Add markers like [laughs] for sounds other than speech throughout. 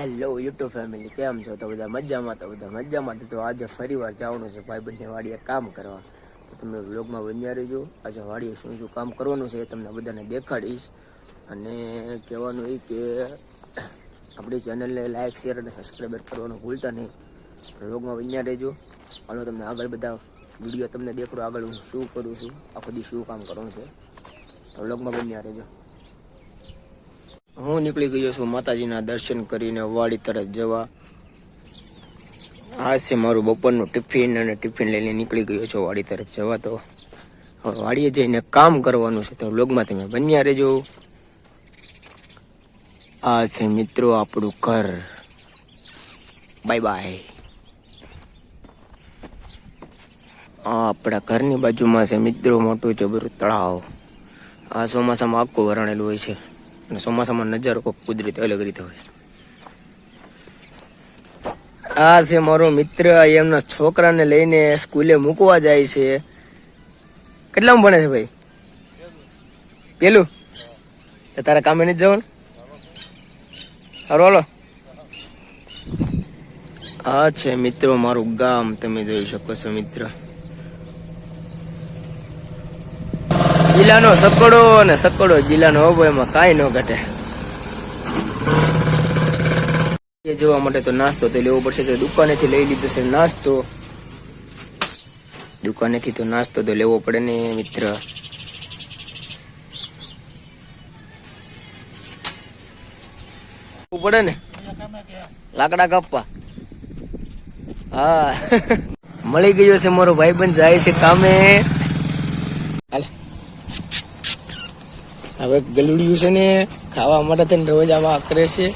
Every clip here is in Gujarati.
હેલો યુટ્યુબ ફેમિલી કેમ છો? તો બધા મજામાં, તો બધા મજામાં. તો આજે ફરીવાર જવાનું છે ભાઈ બંને વાડીએ કામ કરવા. તો તમે વ્લોગમાં બન્યા રહેજો. આજે વાડીએ શું શું કામ કરવાનું છે એ તમને બધાને દેખાડીશ. અને કહેવાનું એ કે આપણી ચેનલને લાઇક શેર અને સબસ્ક્રાઈબર કરવાનું ભૂલતા નહીં. વ્લોગમાં બન્યા રહેજો. હાલો, તમને આગળ બધા વીડિયો તમને દેખાડો. આગળ હું શું કરું છું, આખો દી શું કામ કરવાનું છે. તો વ્લોગમાં બન્યા રહેજો. હું નીકળી ગયો છું માતાજીના દર્શન કરીને વાડી તરફ જવા. આ છે મારું બપોરનું ટિફિન અને ટિફિન લઈને નીકળી ગયો છું વાડી તરફ જવા તો. હવે વાડીએ જઈને કામ કરવાનું છે તો લોગમાં તમે બન્યા રહેજો. આ છે મિત્રો આપણું ઘર. બાય બાય આ આપણા ઘરની બાજુમાં છે મિત્રો મોટું જબરું તળાવ. આ ચોમાસામાં આખું વરણેલું હોય છે. અને ચોમાસામાં નજારો કોઈ કુદરતી અલગ રીતે હોય આ છે મારો મિત્ર એમના છોકરાને લઈને સ્કૂલે મૂકવા જાય છે. કેટલામાં ભણે છે ભાઈ? પેલું? તારા કામે નથી જવાનું? હારો, હાલો. આ છે મિત્રો, મારું ગામ, તમે જોઈ શકો છો મિત્ર. જિલ્લાનો સકડો અને સકડો જિલ્લાનો હોબો એમાં કાંઈ ન ઘટે. એ જોવા માટે તો નાસ્તો તો લેવો પડશે, તો દુકાનેથી લઈ લીધો છે નાસ્તો. દુકાનેથી તો નાસ્તો તો લેવો પડે ને, મિત્ર. પડે ને? લાકડા કાપવા. હા. [laughs] મળી ગયો છે મારો ભાઈબંધ, જાય છે કામે. હવે ગલુડિયું છે ને, ખાવા માટે તેને રોજ આવા કરે છે.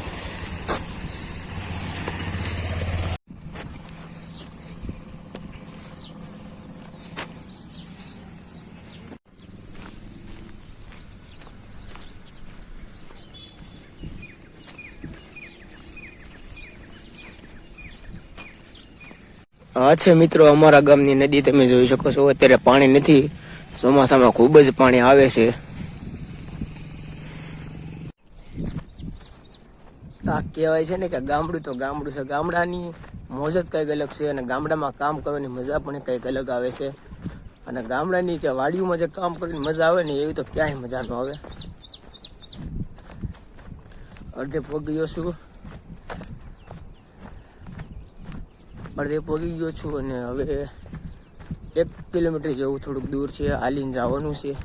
હા છે મિત્રો, અમારા ગામની નદી તમે જોઈ શકો છો. અત્યારે પાણી નથી. ચોમાસામાં ખૂબ જ પાણી આવે છે. આ કહેવાય છે ને કે ગામડું તો ગામડું છે. ગામડાની મોજ જ કંઈક અલગ છે અને ગામડામાં કામ કરવાની મજા પણ કંઈક અલગ આવે છે. અને ગામડાની કે વાડીઓમાં જે કામ કરવાની મજા આવે ને એવી તો ક્યાંય મજા ન આવે. અડધે પગી ગયો છું. અડધે પગી ગયો છું અને હવે એક કિલોમીટર જેવું થોડુંક દૂર છે. હાલીને જવાનું છે.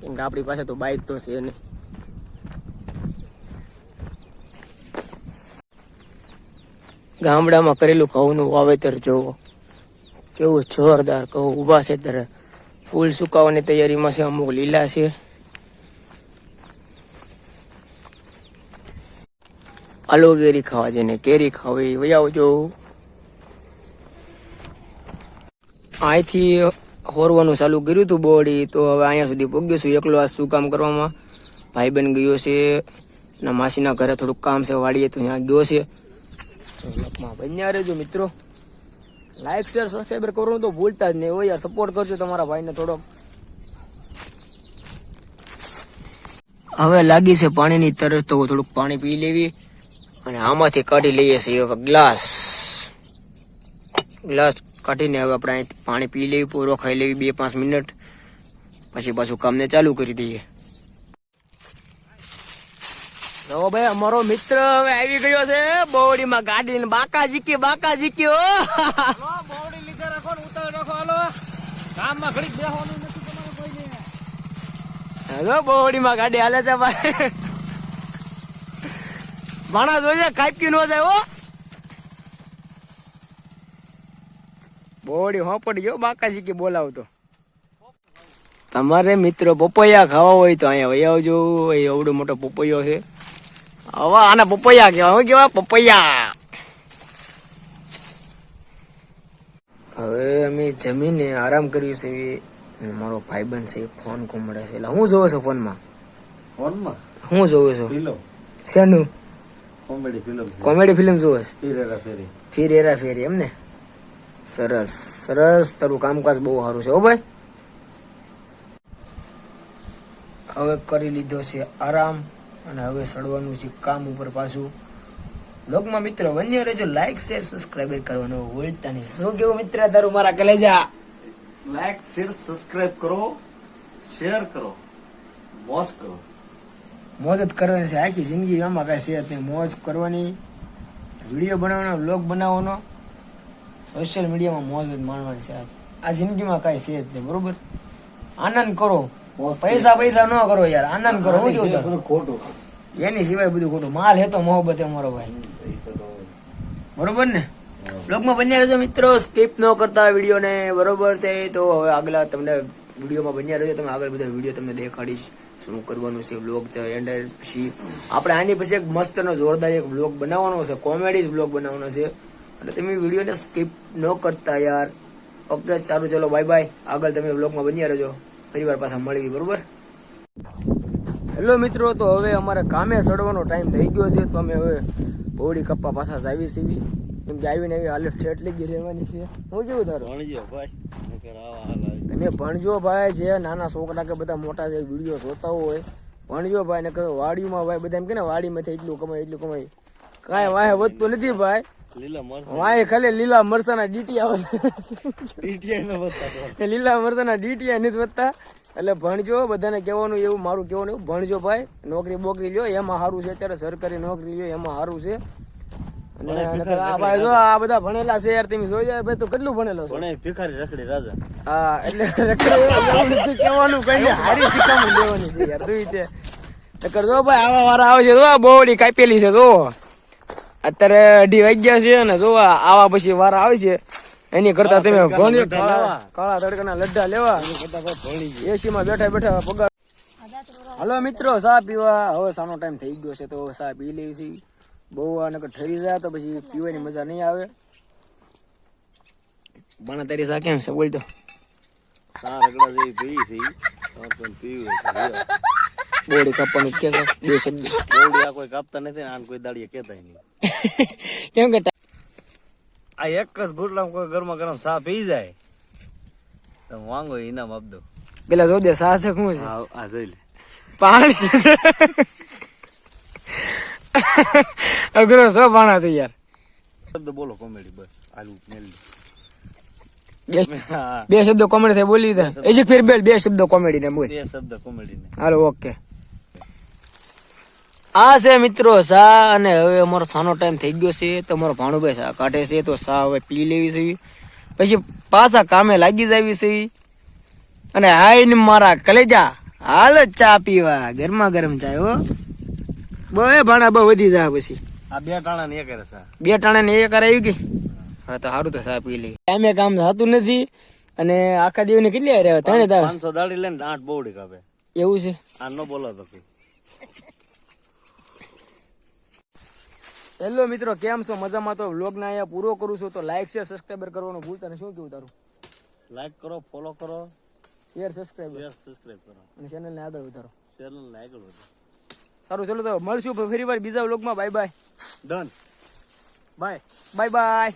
કેમ કે આપણી પાસે તો બાઇક તો છે નહીં. ગામડામાં કરેલું ઘઉંનું વાવેતર જોવો. કેવું જોરદાર ઘઉં ઊભા છે ત્યારે. ફૂલ સુકાવાની તૈયારીમાં છે, અમુક લીલા છે. આલો કેરી ખાવા જઈને કેરી ખાવી વહી આવજો. અહીંથી હોરવાનું ચાલુ કર્યું હતું બોડી, તો હવે અહીંયા સુધી પહોંચ્યો છું એકલો આ શું કામ કરવામાં. ભાઈ બન ગયો છે, એના માસીના ઘરે થોડુંક કામ છે, વાડીએ તો ત્યાં ગયો છે. વ્લોગમાં બન્યા રહેજો મિત્રો. લાઇક શેર સબસ્ક્રાઈબર કરવાનું તો ભૂલતા જ નહીં. હોય સપોર્ટ કરજો તમારા ભાઈને થોડોક. હવે લાગી છે પાણીની તરસ, તો થોડુંક પાણી પી લેવી અને આમાંથી કાઢી લઈએ છીએ હવે ગ્લાસ ગ્લાસ કાઢીને હવે આપણે પાણી પી લેવી, પૂરો ખાઈ લેવી બે પાંચ મિનિટ. પછી પાછું કામને ચાલુ કરી દઈએ. જો ભાઈ અમારો મિત્ર હવે આવી ગયો છે બોડીમાં ગાડી ને બાકા જીકી બાકા જીક્યો બાવડી લીધે રાખો ને ઉતાર રાખો હાલો. કામમાં ઘડી બેહવાનું નથી તમારે કોઈને હેલો બોડીમાં ગાડી હાલે છે ભાઈ. માણસ જોઈ કાપી નો જાય હો. બોડી હોપડી ગયો બાકા જીકી બોલાવતો. તમારે મિત્રો પપૈયા ખાવા હોય તો અહીંયા વહી આવજો એ એવડો મોટો પપૈયો છે. હવે આને પપૈયા કહેવાય. શું કહેવાય પપૈયા. હવે અમે જમીને આરામ કર્યું છે. મારો ભાઈબંધ છે ફોન ઘૂમડે છે. એટલે હું જોવો છો ફોનમાં. ફોનમાં? હું જોવો છો. ફિલ્મ? શેનું? કોમેડી ફિલ્મ કોમેડી ફિલ્મ જોવો છો. હેરા ફેરી. ફીર હેરા ફેરી એમ ને? સરસ. સરસ. તારું કામકાજ બહુ સારું છે હો ભાઈ. હવે કરી લીધો છે આરામ. અને હવે સડવાનું છે કામ ઉપર પાછું. બ્લોગમાં મિત્રો વન્ય રહેજો. લાઈક શેર સબસ્ક્રાઈબર કરવાનો ભૂલતા નહીં. શું કેવું મિત્ર? તારું મારા કલેજા? લાઈક શેર સબસ્ક્રાઇબ કરો. શેર કરો. મોજ કરો. મોજ જ કરવાની છે. આખી જિંદગી આમાં કાંઈ શેર નહીં. મોજ કરવાની. વીડિયો બનાવવાનો બ્લોગ બનાવવાનો. સોશિયલ મીડિયામાં મોજ જ માણવાની છે. આ- જિંદગીમાં કાંઈ છે જ નહીં. બરોબર? આનંદ કરો. પૈસા પૈસા ન કરો યાર આનંદ કરો હું જોઉં બધું ખોટું. એની સિવાય બધું ખોટું. માલ હેતો મોહબત એ મારો ભાઈ. બરોબર ને? બ્લોગમાં બન્યા રહેજો મિત્રો સ્કીપ ન કરતા વિડીયોને બરોબર છે? તો હવે આગલા તમને વિડીયોમાં બન્યા રહેજો તમે આગળ બધા વીડિયો તમને દેખાડીશ. શું કરવાનું છે બ્લોગ છે એન્ડ પછી આપણે આની પછી એક મસ્તનો જોરદાર એક બ્લોગ બનાવવાનો છે કોમેડી બ્લોગ બનાવવાનો છે. અને તમે વિડીયોને સ્કીપ ન કરતા યાર. ઓકે ચાલો ચલો બાય બાય આગળ તમે બ્લોગમાં બન્યા રહેજો. ફરીવાર પાછા મળવી બરોબર? હેલો મિત્રો તો હવે અમારે કામે સડવાનો ટાઈમ થઈ ગયો છે તો અમે હવે પોળી કપ્પા પાછા જ આવી સીવી. કેમ કે આવીને આવી હાલત ઠેઠ ગઈ રહેવાની છે. હું કેવું તારું? ભણજો ભાઈ. તમે ભણજો ભાઈ છે નાના છોકરા કે બધા મોટા જે વીડિયો જોતા હોય ભણજો ભાઈ ને કહો વાડીમાં ભાઈ બધા એમ કે ને વાડીમાંથી એટલું કમાય એટલું કમાય. કાંઈ વાહે વધતું નથી ભાઈ. લીલા મરચાં. વાહે ખાલી લીલા મરસાના ડીટી આવે પીટીઆઈ નો લીલા મરચાના ડીટીયા નથી વધતા એટલે ભણજો બધાને કહેવાનું એવું મારું કહેવાનું એવું ભણજો ભાઈ. નોકરી બોકરી લ્યો એમાં સારું છે. અત્યારે સરકારી નોકરી લ્યો એમાં સારું છે. આ ભાઈ જો આ બધા ભણેલા છે યાર તમે જોઈ જાય ભાઈ તું કેટલું ભણેલો છો? ભિખારી રખડી રાજા. હા એટલે એવું કહેવાનું કઈ હારી છે યાર તું તે. નકર જો ભાઈ આવા વાળા આવે છે જો આ બોડી કાપેલી છે જો. અત્યારે અઢી વાગ્યા છે અને જો આવા પછી વાર આવે છે. એની કરતા તમે ભણી કાળા તડકાના લડ્ડા લેવા. એસી માં બેઠા બેઠા પગાર હલો મિત્રો ચા પીવા. હવે સાનો ટાઈમ થઈ ગયો છે તો સા ચા પી લેવી છે બહુ નકર ઠરી જાય તો પછી પીવાની મજા નહીં આવે. પણ તારી ચા કેમ છે? બોલ તો. સા રગડા જેવી પી છે. તમારે પીવી. બોડી કાપવાનું કે બે શબ્દ. બોડી આ કોઈ કાપતા નથી આને કોઈ દાડીએ કહેતા નહીં. [laughs] કેમ કે આ એક જ ગુટલામાં કોઈ ગરમા ગરમ સા પી જાય. તો વાંગો ઇનામ આપદો પેલા જો દે સાહસ શું છે? આ આ જોઈ લે. પાણી [laughs] અઘરો સો પાણા તો યાર. શબ્દ બોલો કોમેડી બસ. આલુ મેલ બે શબ્દો કોમેડી થાય બોલી દીધા. એજી ફેર બેલ બે શબ્દો કોમેડી ને બોલ. બે શબ્દ કોમેડી ને હાલો ઓકે. આ છે મિત્રો સા અને હવે અમારો સાનો ટાઈમ થઈ ગયો છે. તો અમારો ભાણુભાઈ સા કાઢે છે. તો સા હવે પી લેવી છે. પછી પાછા કામે લાગી જાવી છે. અને હાઈ ને મારા કલેજા હાલ ચા પીવા. ગરમા ગરમ ચા હો. બે ભાણા બહુ વધી જાય પછી. આ બે ટાણા ને એ કરે સા. બે ટાણા ને એક આવી ગઈ. હા તો સારું તો સા પી લઈ ટાઈમે કામ થતું નથી. અને આખા દિવસની કેટલી હારે આવે? ત્રણે દાવ પાંચસો દાડી લઈને આઠ બહુ કાપે. એવું છે. આ ન બોલો તો હેલો મિત્રો કેમ છો? મજામાં તો વ્લોગ ના અહીંયા પૂરો કરું છું તો લાઈક શેર સબસ્ક્રાઈબર કરવાનું ભૂલતા નહીં. શું કેવું તારું? લાઈક કરો ફોલો કરો. શેર સબસ્ક્રાઈબ શેર સબસ્ક્રાઈબ કરો. અને ચેનલને આગળ વધારો. ચેનલ ને આગળ વધારો. સારું ચલો તો મળશું ફરી વાર બીજા વ્લોગમાં bye bye done bye bye bye